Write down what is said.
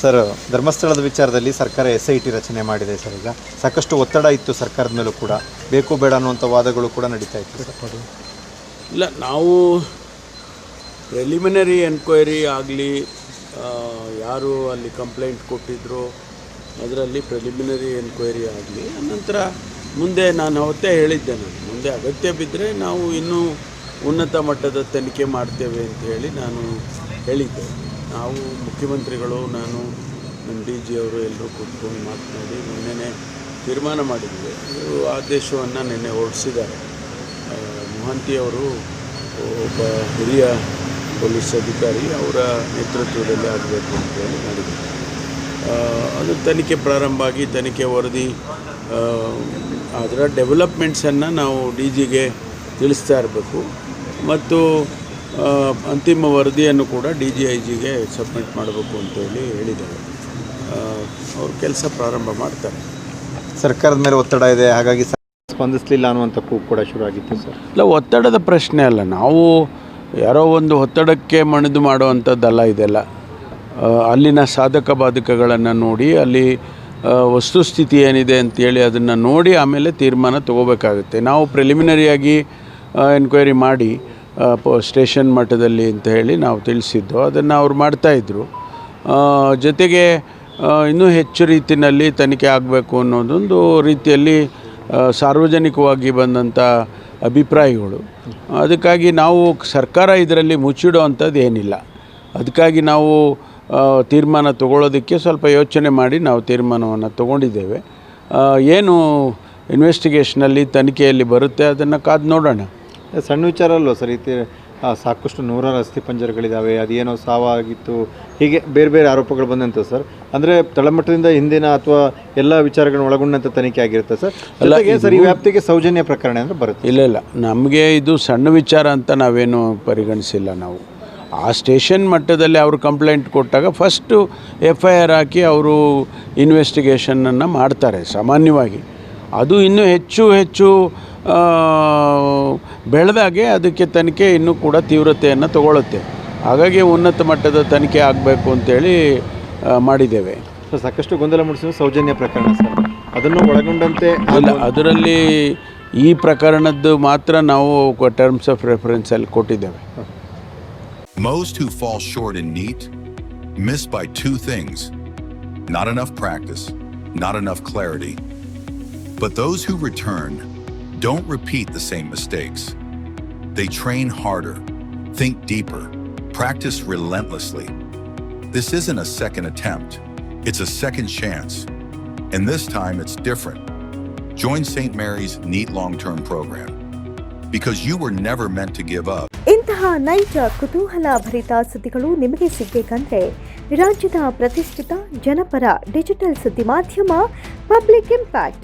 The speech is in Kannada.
ಸರ್ ಧರ್ಮಸ್ಥಳದ ವಿಚಾರದಲ್ಲಿ ಸರ್ಕಾರ ಎಸ್ ಐ ಟಿ ರಚನೆ ಮಾಡಿದೆ ಸರ್ ಈಗ. ಸಾಕಷ್ಟು ಒತ್ತಡ ಇತ್ತು ಸರ್ಕಾರದ ಮೇಲೂ ಕೂಡ. ಬೇಕು ಬೇಡ ಅನ್ನುವಂಥ ವಾದಗಳು ಕೂಡ ನಡೀತಾ ಇತ್ತು ಇಲ್ಲ, ನಾವು ಪ್ರೆಲಿಮಿನರಿ ಎನ್ಕ್ವೈರಿ ಆಗಲಿ ಯಾರು ಅಲ್ಲಿ ಕಂಪ್ಲೇಂಟ್ ಕೊಟ್ಟಿದ್ರು, ಅದರಲ್ಲಿ ಪ್ರೆಲಿಮಿನರಿ ಎನ್ಕ್ವೈರಿ ಆಗಲಿ ನಂತರ ಮುಂದೆ ನಾನು ಅವತ್ತೇ ಹೇಳಿದ್ದೆ ನಾನು. ಮುಂದೆ ಅಗತ್ಯ ಬಿದ್ದರೆ ನಾವು ಇನ್ನೂ ಉನ್ನತ ಮಟ್ಟದ ತನಿಖೆ ಮಾಡ್ತೇವೆ ಅಂತ ಹೇಳಿ ನಾನು ಹೇಳಿದ್ದೆ. ನಾವು ಮುಖ್ಯಮಂತ್ರಿಗಳು, ನಾನು, ನಮ್ಮ ಡಿ ಜಿ ಅವರು ಎಲ್ಲರೂ ಕೂತ್ಕೊಂಡು ಮಾತನಾಡಿ ನಿನ್ನೆನೆ ತೀರ್ಮಾನ ಮಾಡಿದ್ವಿ. ಆದೇಶವನ್ನು ನಿನ್ನೆ ಹೊರಡಿಸಿದ್ದಾರೆ. ಮೊಹಂತಿಯವರು ಒಬ್ಬ ಹಿರಿಯ ಪೊಲೀಸ್ ಅಧಿಕಾರಿ, ಅವರ ನೇತೃತ್ವದಲ್ಲಿ ಆಗಬೇಕು ಅಂತ ಹೇಳಿ ಮಾಡಿದ್ದಾರೆ. ಅದು ತನಿಖೆ ಪ್ರಾರಂಭ ಆಗಿ ತನಿಖೆ ವರದಿ ಅದರ ಡೆವಲಪ್ಮೆಂಟ್ಸನ್ನು ನಾವು ಡಿ ಜಿಗೆ ತಿಳಿಸ್ತಾ ಇರಬೇಕು. ಮತ್ತು ಅಂತಿಮ ವರದಿಯನ್ನು ಕೂಡ ಡಿ ಜಿ ಐ ಜಿಗೆ ಸಬ್ಮಿಟ್ ಮಾಡಬೇಕು ಅಂತೇಳಿ ಹೇಳಿದ್ದಾರೆ. ಅವರು ಕೆಲಸ ಪ್ರಾರಂಭ ಮಾಡ್ತಾರೆ. ಸರ್ಕಾರದ ಮೇಲೆ ಒತ್ತಡ ಇದೆ ಹಾಗಾಗಿ ಸ್ಪಂದಿಸಲಿಲ್ಲ ಅನ್ನುವಂಥ ಕೂಗು ಕೂಡ ಶುರು ಆಗಿತ್ತು ಸರ್. ಇಲ್ಲ ಒತ್ತಡದ ಪ್ರಶ್ನೆ ಅಲ್ಲ ನಾವು ಯಾರೋ ಒಂದು ಒತ್ತಡಕ್ಕೆ ಮಣಿದು ಮಾಡುವಂಥದ್ದಲ್ಲ ಇದೆಲ್ಲ. ಅಲ್ಲಿನ ಸಾಧಕ ಬಾಧಕಗಳನ್ನು ನೋಡಿ ಅಲ್ಲಿ ವಸ್ತುಸ್ಥಿತಿ ಏನಿದೆ ಅಂತೇಳಿ ಅದನ್ನು ನೋಡಿ ಆಮೇಲೆ ತೀರ್ಮಾನ ತಗೋಬೇಕಾಗುತ್ತೆ. ನಾವು ಪ್ರಿಲಿಮಿನರಿಯಾಗಿ ಎನ್ಕ್ವೈರಿ ಮಾಡಿ ಸ್ಟೇಷನ್ ಮಟ್ಟದಲ್ಲಿ ಅಂತ ಹೇಳಿ ನಾವು ತಿಳಿಸಿದ್ದು. ಅದನ್ನು ಅವ್ರು ಮಾಡ್ತಾಯಿದ್ರು ಜೊತೆಗೆ ಇನ್ನೂ ಹೆಚ್ಚು ರೀತಿಯಲ್ಲಿ ತನಿಖೆ ಆಗಬೇಕು ಅನ್ನೋದೊಂದು ರೀತಿಯಲ್ಲಿ ಸಾರ್ವಜನಿಕವಾಗಿ ಬಂದಂಥ ಅಭಿಪ್ರಾಯಗಳು. ಅದಕ್ಕಾಗಿ ನಾವು ಸರ್ಕಾರ ಇದರಲ್ಲಿ ಮುಚ್ಚಿಡುವಂಥದ್ದು ಏನಿಲ್ಲ. ಅದಕ್ಕಾಗಿ ನಾವು ತೀರ್ಮಾನ ತಗೊಳ್ಳೋದಕ್ಕೆ ಸ್ವಲ್ಪ ಯೋಚನೆ ಮಾಡಿ ನಾವು ತೀರ್ಮಾನವನ್ನು ತಗೊಂಡಿದ್ದೇವೆ. ಏನು ಇನ್ವೆಸ್ಟಿಗೇಷನಲ್ಲಿ ತನಿಖೆಯಲ್ಲಿ ಬರುತ್ತೆ ಅದನ್ನು ಕಾದು ನೋಡೋಣ. ಸಣ್ಣ ವಿಚಾರ ಅಲ್ವ ಸರ್? ಈ ಸಾಕಷ್ಟು ನೂರಾರು ಅಸ್ಥಿ ಪಂಜರಗಳಿದ್ದಾವೆ ಅದೇನೋ ಸಾವಾಗಿತ್ತು. ಹೀಗೆ ಬೇರೆ ಬೇರೆ ಆರೋಪಗಳು ಬಂದಂತ ಸರ್. ಅಂದರೆ ತಳಮಟ್ಟದಿಂದ ಹಿಂದಿನ ಅಥವಾ ಎಲ್ಲ ವಿಚಾರಗಳನ್ನ ಒಳಗೊಂಡಂಥ ತನಿಖೆ ಆಗಿರುತ್ತೆ ಸರ್. ಜೊತೆಗೆ ಸರ್ ಈ ವ್ಯಾಪ್ತಿಗೆ ಸೌಜನ್ಯ ಪ್ರಕರಣ ಅಂದರೆ ಬರುತ್ತೆ. ಇಲ್ಲ ಇಲ್ಲ. ನಮಗೆ ಇದು ಸಣ್ಣ ವಿಚಾರ ಅಂತ ನಾವೇನು ಪರಿಗಣಿಸಿಲ್ಲ ನಾವು. ಆ ಸ್ಟೇಷನ್ ಮಟ್ಟದಲ್ಲಿ ಅವರು ಕಂಪ್ಲೇಂಟ್ ಕೊಟ್ಟಾಗ ಫಸ್ಟು ಎಫ್ ಐ ಆರ್ ಹಾಕಿ ಅವರು ಇನ್ವೆಸ್ಟಿಗೇಷನನ್ನು ಮಾಡ್ತಾರೆ ಸಾಮಾನ್ಯವಾಗಿ. ಅದು ಇನ್ನೂ ಹೆಚ್ಚು ಹೆಚ್ಚು ಬೆಳೆದಾಗೆ ಅದಕ್ಕೆ ತನಿಖೆ ಇನ್ನೂ ಕೂಡ ತೀವ್ರತೆಯನ್ನು ತಗೊಳ್ಳುತ್ತೆ. ಹಾಗಾಗಿ ಉನ್ನತ ಮಟ್ಟದ ತನಿಖೆ ಆಗಬೇಕು ಅಂತೇಳಿ ಮಾಡಿದ್ದೇವೆ. ಸರ್ ಸಾಕಷ್ಟು ಗೊಂದಲ ಮೂಡಿಸಿದ ಸೌಜನ್ಯ ಪ್ರಕರಣ ಸರ್. ಅದನ್ನು ಒಳಗೊಂಡಂತೆ ಅಲ್ಲ ಅದರಲ್ಲಿ ಈ ಪ್ರಕರಣದ್ದು ಮಾತ್ರ ನಾವು ಟರ್ಮ್ಸ್ ಆಫ್ ರೆಫರೆನ್ಸ್ ಅಲ್ಲಿ ಕೊಟ್ಟಿದ್ದೇವೆ. Most who fall short in NEAT miss by two things. Not enough practice, not enough clarity. But those who return don't repeat the same mistakes. They train harder, think deeper, practice relentlessly. This isn't a second attempt, it's a second chance. And this time it's different. Join St. Mary's NEAT long term program because you were never meant to give up. ಇಂತಹ ನೈಜ ಕುತೂಹಲ ಭರಿತ ಸುದ್ದಿಗಳು ನಿಮಗೆ ಸಿಗಬೇಕಂದ್ರೆ ರಾಜ್ಯದ ಪ್ರತಿಷ್ಠಿತ ಜನಪರ ಡಿಜಿಟಲ್ ಸುದ್ದಿ ಮಾಧ್ಯಮ ಪಬ್ಲಿಕ್ ಇಂಪ್ಯಾಕ್ಟ್